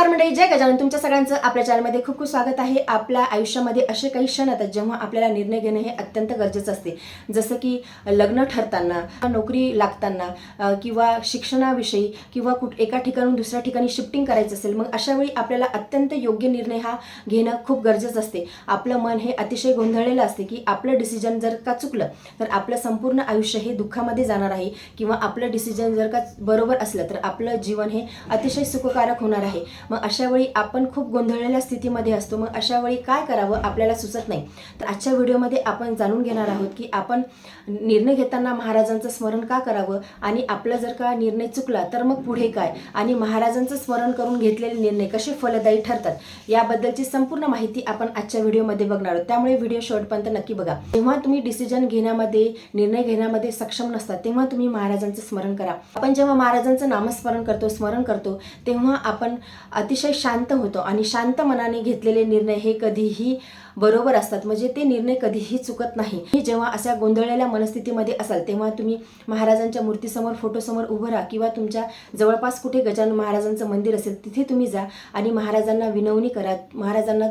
नमस्कार मंडळी जय गजानन. तुमच्या सगळ्यांचं आपल्या चॅनलमध्ये खूप खूप स्वागत आहे. आपल्या आयुष्यामध्ये असे काही क्षण येतात जेव्हा आपल्याला निर्णय घेणं हे अत्यंत गरजेचं असते. जसं की लग्न ठरताना नोकरी लागताना किंवा शिक्षणाविषयी किंवा कुठ एका ठिकाणून दुसऱ्या ठिकाणी शिफ्टिंग करायचं असेल मग अशा वेळी आपल्याला अत्यंत योग्य निर्णय हा घेणं खूप गरजेचं असते. आपलं मन हे अतिशय गोंधळलेलं असते की आपलं डिसिजन जर का चुकलं तर आपलं संपूर्ण आयुष्य हे दुःखामध्ये जाणार आहे किंवा आपलं डिसिजन जर का बरोबर असलं तर आपलं जीवन हे अतिशय सुखकारक होणार आहे. मग अशावेळी आपण खूप गोंधळलेल्या स्थितीमध्ये असतो. मग अशावेळी काय करावं आपल्याला सुचत नाही. तर आजच्या व्हिडिओमध्ये आपण जाणून घेणार आहोत की आपण निर्णय घेताना महाराजांचं स्मरण का करावं आणि आपला जर का निर्णय चुकला तर मग पुढे काय? आणि महाराजांचं स्मरण करून घेतलेले निर्णय कसे फलदायी ठरतात? याबद्दलची संपूर्ण माहिती आपण आजच्या व्हिडिओमध्ये बघणार आहोत. त्यामुळे व्हिडिओ शेवटपर्यंत नक्की बघा. जेव्हा तुम्ही डिसिजन घेण्यामध्ये निर्णय घेण्यामध्ये सक्षम नसतात तेव्हा तुम्ही महाराजांचं स्मरण करा. आपण जेव्हा महाराजांचं नामस्मरण करतो स्मरण करतो तेव्हा आपण अतिशय शांत होतो आणि शांत मनाने घेतलेले निर्णय हे कधीही बरोबर असतात. म्हणजे ते निर्णय कधीही चुकत नाही. हे जेव्हा अशा गोंधळलेल्या मनस्थितीमध्ये असाल तेव्हा तुम्ही महाराजांच्या मूर्तीसमोर फोटोसमोर उभं राहा किंवा तुमच्या जवळपास कुठे गजानन महाराजांचं मंदिर असेल तिथे तुम्ही जा आणि महाराजांना विनवणी करा महाराजांना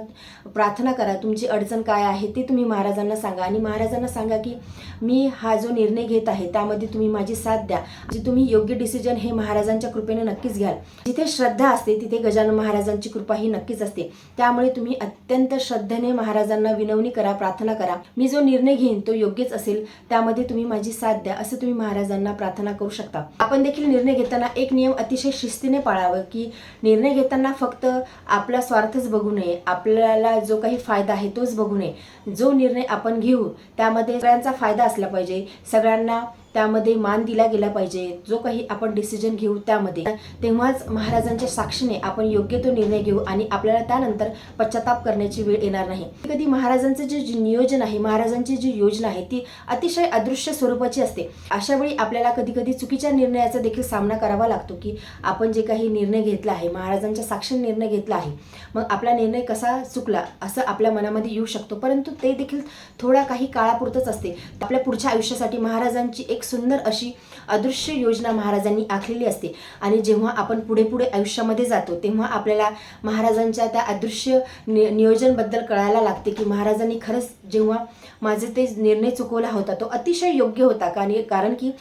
प्रार्थना करा तुमची अडचण काय आहे ते तुम्ही महाराजांना सांगा. आणि महाराजांना सांगा की मी हा जो निर्णय घेत आहे त्यामध्ये तुम्ही माझी साथ द्या. जे तुम्ही योग्य डिसिजन हे महाराजांच्या कृपेने नक्कीच घ्याल. जिथे श्रद्धा असते तिथे गजानन महाराजांची कृपा ही नक्कीच असते. त्यामुळे तुम्ही अत्यंत श्रद्धेने महाराजांना विनवणी करा प्रार्थना करा. मी जो निर्णय घेईन तो योग्यच असेल त्यामध्ये तुम्ही माझी साथ द्या असं तुम्ही महाराजांना प्रार्थना करू शकता. आपण देखील निर्णय घेताना एक नियम अतिशय शिस्तीने पाळावं की निर्णय घेताना फक्त आपला स्वार्थच बघू नये आपल्याला जो काही फायदा आहे तोच बघू नये. जो निर्णय आपण घेऊ त्यामध्ये सगळ्यांचा फायदा असला पाहिजे. सगळ्यांना त्यामध्ये मान दिला गेला पाहिजे. जो काही आपण डिसिजन घेऊ त्यामध्ये. तेव्हाच महाराजांच्या साक्षीने आपण योग्य तो निर्णय घेऊ आणि आपल्याला त्यानंतर पश्चाताप करण्याची वेळ येणार नाही. कधी महाराजांचं जे नियोजन आहे महाराजांची जी योजना आहे ती अतिशय अदृश्य स्वरूपाची असते. अशा वेळी आपल्याला कधी कधी चुकीच्या निर्णयाचा देखील सामना करावा लागतो की आपण जे काही निर्णय घेतला आहे महाराजांच्या साक्षीने निर्णय घेतला आहे मग आपला निर्णय कसा चुकला असं आपल्या मनामध्ये येऊ शकतो. परंतु ते देखील थोडा काही काळापुरतच असते. आपल्या पुढच्या आयुष्यासाठी महाराजांची एक सुंदर अशी अदृश्य योजना महाराजांनी आखलेली असते. आणि जेव्हा आपण पुढे पुढे आयुष्यामध्ये जातो तेव्हा आपल्याला महाराजांच्या त्या अदृश्य नि नियोजनबद्दल कळायला लागते की महाराजांनी खरंच जेव्हा माझे ते निर्णय चुकवला होता तो अतिशय योग्य होता. कारण कारण की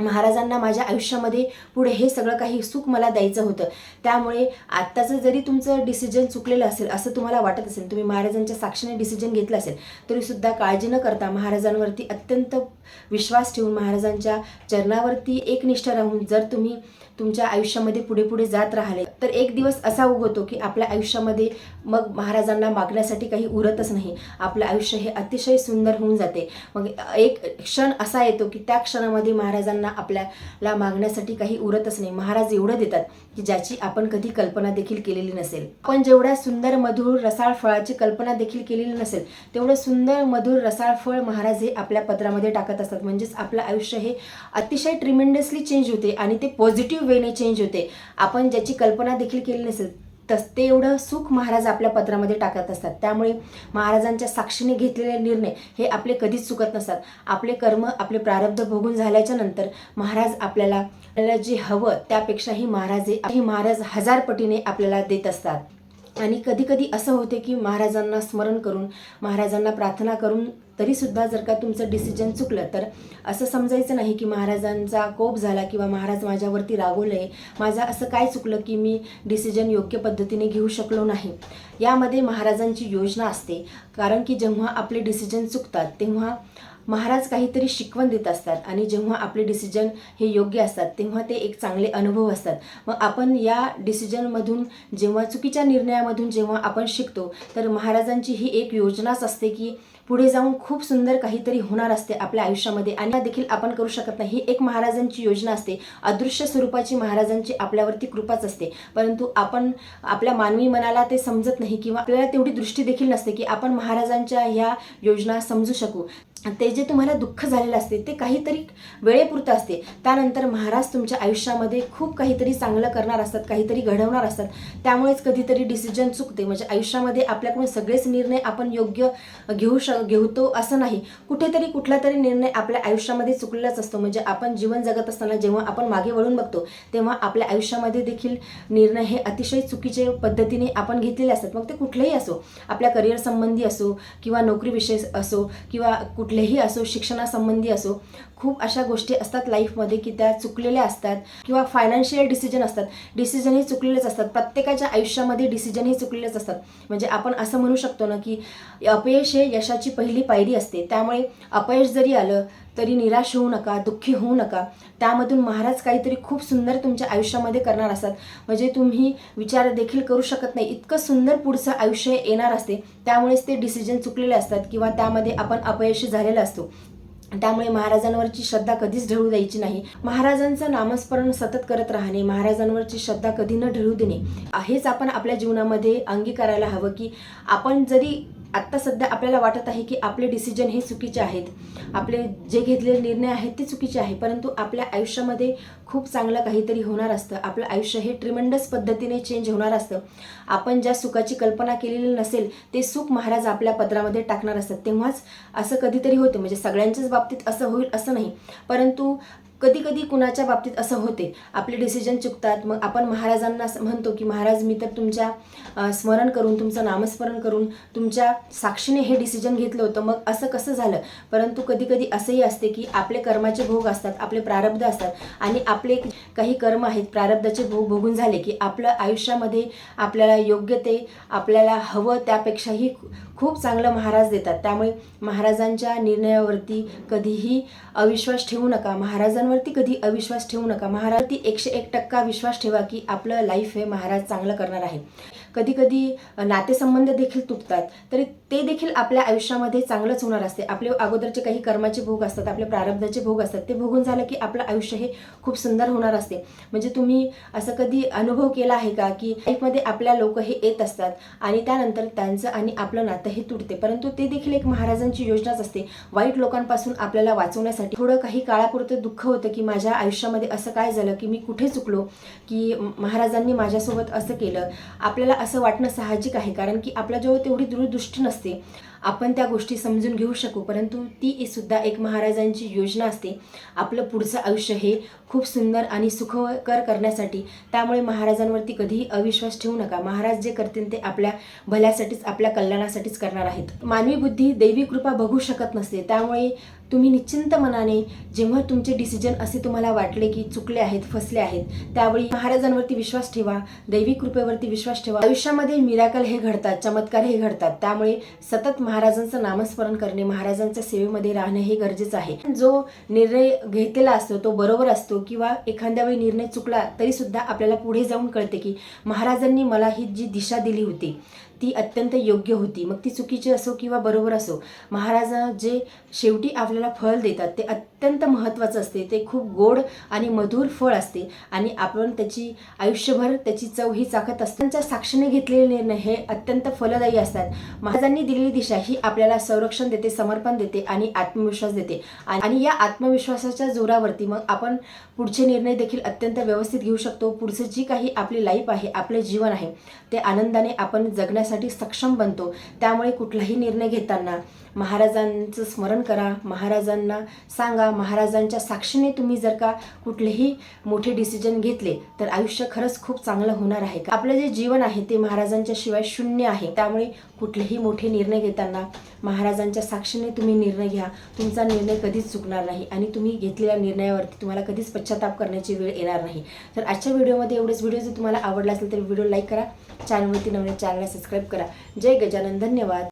महाराजांना माझ्या आयुष्यामध्ये पुढे हे सगळं काही सुख मला द्यायचं होतं. त्यामुळे आत्ताचं जरी तुमचं डिसिजन चुकलेलं असेल असं तुम्हाला वाटत असेल तुम्ही महाराजांच्या साक्षीने डिसिजन घेतलं असेल तरीसुद्धा काळजी न करता महाराजांवरती अत्यंत विश्वास ठेवून महाराजांच्या चरणावरती एकनिष्ठ राहून जर तुम्ही तुमच्या आयुष्यामध्ये पुढे पुढे जात राहिले तर एक दिवस असा उगवतो की आपल्या आयुष्यामध्ये मग महाराजांना मागण्यासाठी काही उरतच नाही. आपलं आयुष्य हे अतिशय सुंदर होऊन जाते. मग एक क्षण असा येतो की त्या क्षणामध्ये महाराजांना आपल्याला मागण्यासाठी काही उरतच नाही. महाराज एवढं देतात की ज्याची आपण कधी कल्पना देखील केलेली नसेल. पण जेवढ्या सुंदर मधुर रसाळ फळाची कल्पना देखील केलेली नसेल तेवढं सुंदर मधुर रसाळ फळ महाराज हे आपल्या पत्रामध्ये टाकत असतात. म्हणजेच आपलं आयुष्य हे अतिशय ट्रिमेंडसली चेंज होते आणि ते पॉझिटिव्ह वेने चेंज होते. आपण ज्याची कल्पना देखील केली नसेल तस ते एवढं सुख महाराज आपल्या पत्रामध्ये टाकत असतात. त्यामुळे महाराजांच्या साक्षीने घेतलेले निर्णय हे आपले कधीच चुकत नसतात. आपले कर्म आपले प्रारब्ध भोगून झाल्याच्यानंतर महाराज आपल्याला आपल्याला जे हवं त्यापेक्षाही महाराज हे हे महाराज हजार पटीने आपल्याला देत असतात. आणि कधी कधी असं होते की महाराजांना स्मरण करून महाराजांना प्रार्थना करून तरीसुद्धा जर का तुमचं डिसिजन चुकलं तर असं समजायचं नाही की महाराजांचा कोप झाला किंवा महाराज माझ्यावरती रागवले माझं असं काय चुकलं की मी डिसिजन योग्य पद्धतीने घेऊ शकलो नाही. यामध्ये महाराजांची योजना असते. कारण की जेव्हा आपले डिसिजन चुकतात तेव्हा महाराज काहीतरी शिकवण देत असतात आणि जेव्हा आपले डिसिजन हे योग्य असतात तेव्हा ते एक चांगले अनुभव असतात. मग आपण या डिसिजनमधून जेव्हा चुकीच्या निर्णयामधून जेव्हा आपण शिकतो तर महाराजांची ही एक योजनाच असते की पुढे जाऊन खूप सुंदर काहीतरी होणार असते आपल्या आयुष्यामध्ये. आणि देखील आपण करू शकत नाही. ही एक महाराजांची योजना असते. अदृश्य स्वरूपाची महाराजांची आपल्यावरती कृपाच असते. परंतु आपण आपल्या मानवी मनाला ते समजत नाही किंवा आपल्याला तेवढी दृष्टी देखील नसते की आपण महाराजांच्या ह्या योजना समजू शकू. ते जे तुम्हाला दुःख झालेलं असते ते काहीतरी वेळेपुरतं असते. त्यानंतर महाराज तुमच्या आयुष्यामध्ये खूप काहीतरी चांगलं करणार असतात काहीतरी घडवणार असतात. त्यामुळेच कधीतरी डिसिजन चुकते. म्हणजे आयुष्यामध्ये आपल्याकडून सगळेच निर्णय आपण योग्य घेऊ शकतो घेतो असं नाही. कुठेतरी कुठला तरी निर्णय आपल्या आयुष्यामध्ये चुकलेलाच असतो. म्हणजे आपण जीवन जगत असताना जेव्हा आपण मागे वळून बघतो तेव्हा आपल्या आयुष्यामध्ये देखील निर्णय हे अतिशय चुकीचे पद्धतीने आपण घेतलेले असतात. मग ते कुठलेही असो आपल्या करिअर संबंधी असो किंवा नोकरीविषयी असो किंवा कुठलेही असो शिक्षणासंबंधी असो खूप अशा गोष्टी असतात लाईफमध्ये की त्या चुकलेल्या असतात किंवा फायनान्शियल डिसिजन असतात. डिसिजन हे चुकलेलेच असतात. प्रत्येकाच्या आयुष्यामध्ये डिसिजन हे चुकलेलेच असतात. म्हणजे आपण असं म्हणू शकतो ना की अपयश हे यशाचे पहिली पायरी असते. त्यामुळे अपयश जरी आलं तरी निराश होऊ नका दुःखी होऊ नका. त्यामधून महाराज काहीतरी खूप सुंदर तुमच्या आयुष्यामध्ये करणार असतात. म्हणजे तुम्ही विचार देखील करू शकत नाही. इतकं सुंदर पुढचं आयुष्य येणार असते. त्यामुळेच ते डिसिजन चुकलेले असतात किंवा त्यामध्ये आपण अपयशी झालेला असतो. त्यामुळे महाराजांवरची श्रद्धा कधीच ढळू द्यायची नाही. महाराजांचं नामस्मरण सतत करत राहणे महाराजांवरची श्रद्धा कधी न ढळू देणे हेच आपण आपल्या जीवनामध्ये अंगीकारायला हवं की आपण जरी आत्ता सध्या आपल्याला वाटत आहे की आपले डिसिजन हे चुकीचे आहेत. आपले जे घेतलेले निर्णय आहेत ते चुकीचे आहे. परंतु आपल्या आयुष्यामध्ये खूप चांगलं काहीतरी होणार असतं. आपलं आयुष्य हे ट्रिमेंडस पद्धतीने चेंज होणार असतं. आपण ज्या सुखाची कल्पना केलेली नसेल ते सुख महाराज आपल्या पदरामध्ये टाकणार असतात. तेव्हाच असं कधीतरी होतं. म्हणजे सगळ्यांच्याच बाबतीत असं होईल असं नाही. परंतु कधी कधी कुणाच्या बाबतीत असं होते. आपले डिसिजन चुकतात. मग आपण महाराजांना असं म्हणतो की महाराज मी तर तुमच्या स्मरण करून तुमचं नामस्मरण करून तुमच्या साक्षीने हे डिसिजन घेतलं होतं. मग असं कसं झालं? परंतु कधी कधी असंही असते की आपले कर्माचे भोग असतात आपले प्रारब्ध असतात आणि आपले काही कर्म आहेत प्रारब्धाचे भोग भोगून झाले की आपलं आयुष्यामध्ये आपल्याला योग्य ते आपल्याला हवं त्यापेक्षाही खूप चांगलं महाराज देतात. त्यामुळे महाराजांच्या निर्णयावरती कधीही अविश्वास ठेवू नका. महाराजांवरती कधी अविश्वास ठेवू नका. महाराजवरती एकशे एक टक्का विश्वास ठेवा की आपलं लाईफ हे महाराज चांगलं करणार आहे. कधीकधी नातेसंबंध देखील तुटतात. तरी ते देखील आपल्या आयुष्यामध्ये चांगलंच होणार असते. आपले अगोदरचे काही कर्माचे भोग असतात आपले प्रारब्धाचे भोग असतात ते भोगून झालं की आपलं आयुष्य हे खूप सुंदर होणार असते. म्हणजे तुम्ही असं कधी अनुभव केला आहे का की लाईफमध्ये आपल्या लोक हे येत असतात आणि त्यानंतर त्यांचं आणि आपलं नातं हे तुटते? परंतु ते देखील एक महाराजांची योजनाच असते. वाईट लोकांपासून आपल्याला वाचवण्यासाठी थोडं काही काळापुरतं दुःख होतं की माझ्या आयुष्यामध्ये असं काय झालं की मी कुठे चुकलो की महाराजांनी माझ्यासोबत असं केलं. आपल्याला असं वाटणं साहजिक आहे. कारण की आपल्याजवळ तेवढी दूरदृष्टी नसते. आपण त्या गोष्टी समजून घेऊ शकू. परंतु ती सुद्धा एक महाराजांची योजना असते. आपलं पुढचं आयुष्य हे खूप सुंदर आणि सुखकर करण्यासाठी. त्यामुळे महाराजांवरती कधीही अविश्वास ठेवू नका. महाराज जे करतील ते आपल्या भल्यासाठीच आपल्या कल्याणासाठीच करणार आहेत. मानवी बुद्धी दैवी कृपा बघू शकत नसते. त्यामुळे तुम्ही निश्चिंत मनाने जेव्हा तुमचे डिसिजन असे तुम्हाला वाटले की चुकले आहेत फसले आहेत त्यावेळी महाराजांवरती विश्वास ठेवा दैवी कृपेवरती विश्वास ठेवा. आयुष्यामध्ये मिराकल हे घडतात चमत्कार हे घडतात. त्यामुळे सतत महाराजांचं नामस्मरण करणे महाराजांच्या सेवेमध्ये राहणे हे गरजेचं आहे. जो निर्णय घेतलेला असतो तो बरोबर असतो किंवा एखाद्या वेळी निर्णय चुकला तरी सुद्धा आपल्याला पुढे जाऊन कळते की महाराजांनी मला ही जी दिशा दिली होती. ती अत्यंत योग्य होती. मग ती चुकीची असो किंवा बरोबर असो महाराज जे शेवटी आपल्याला फळ देतात ते अत्यंत महत्त्वाचं असते. ते खूप गोड आणि मधुर फळ असते आणि आपण त्याची आयुष्यभर त्याची चव ही चाखत असते. त्यांच्या साक्षीने घेतलेले निर्णय हे अत्यंत फलदायी असतात. महाराजांनी दिलेली दिशा ही आपल्याला संरक्षण देते समर्पण देते आणि आत्मविश्वास देते. आणि या आत्मविश्वासाच्या जोरावरती मग आपण पुढचे निर्णय देखील अत्यंत व्यवस्थित घेऊ शकतो. पुढचं जी काही आपली लाईफ आहे आपले जीवन आहे ते आनंदाने आपण जगण्यासाठी सक्षम बनतो. त्यामुळे कुठलाही निर्णय घेताना महाराजांचं स्मरण करा महाराजांना सांगा महाराजांच्या साक्षीने तुम्ही जर का कुठलेही मोठे डिसिजन घेतले तर आयुष्य खरंच खूप चांगलं होणार आहे. आपलं जे जीवन आहे ते महाराजांच्या शिवाय शून्य आहे. त्यामुळे कुठलेही मोठे निर्णय घेताना महाराजांच्या साक्षीने तुम्ही निर्णय घ्या. तुमचा निर्णय कधीच चुकणार नाही आणि तुम्ही घेतलेल्या निर्णयावरती तुम्हाला कधीच पश्चाताप करण्याची वेळ येणार नाही. तर आजच्या व्हिडिओमध्ये एवढेच. व्हिडिओ जर तुम्हाला आवडला असेल तर व्हिडिओ लाईक करा. चॅनलवरती नवीन चॅनलला सबस्क्राईब करा. जय गजानन धन्यवाद.